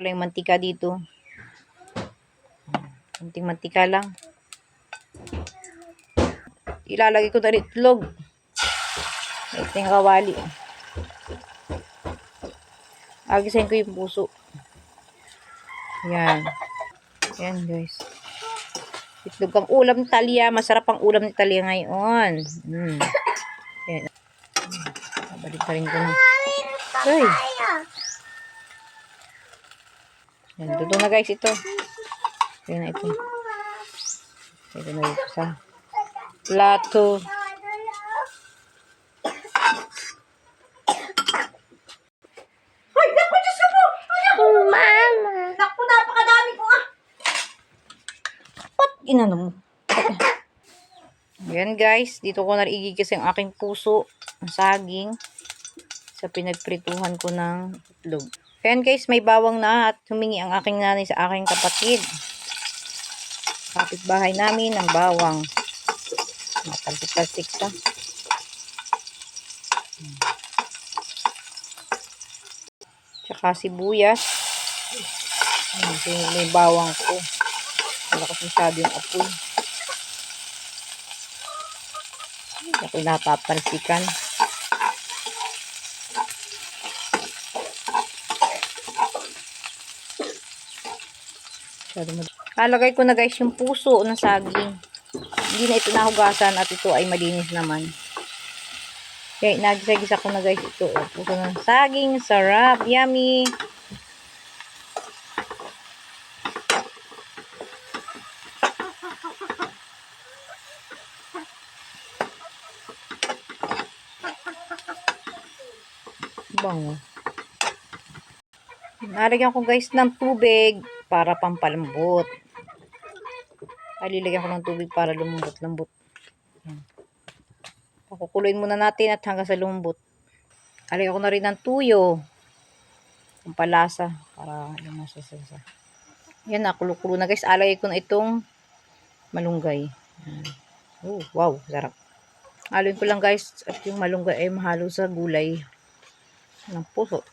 Wala yung mantika dito. Kunting mantika lang. Ilalagay ko na rin itlog. Ito yung kawali. Agisahin ko yung puso. Yan. Yan guys. Itlog ang ulam ni Talia. Masarap ang ulam ni Talia ngayon. Mm. Yan. Balik pa rin ko na. Ay. Yan. Duto na guys ito. Yan na ito. Ito na ito sa plato. Ay, naku, Diyos ko po! Mama. Naku, napakadami ko ah! Ba't inano mo? Yan guys, dito ko na igigis ang aking puso, ang saging, sa pinagprituhan ko ng itlog. Ayan guys, may bawang na at humingi ang aking nanay sa aking kapatid. Kapitbahay namin ng bawang. Matalsik-talsik pa. Tsaka sibuyas. May bawang ko. Malakas masyado yung apoy. Ako napapansikan. Lalagay ko na guys yung puso ng saging. Hindi na ito nahugasan at ito ay malinis naman. Kaya nagisa-gisa ko na guys ito. Oh, puso ng saging. Sarap. Yummy. Bango. Nalagyan ko guys ng tubig para pampalambot. Alilagyan ko ng tubig para lumambot-lambot. Pakukuloyin muna natin at hanggang sa lumambot. Alagyan ko na rin ng tuyo. Pampalasa para lumasa sa sa. Yan na, kulo-kulo na guys. Alagay ko na itong malunggay. Oh, wow, sarap. Haluin ko lang guys at yung malunggay ay mahalo sa gulay ng puso.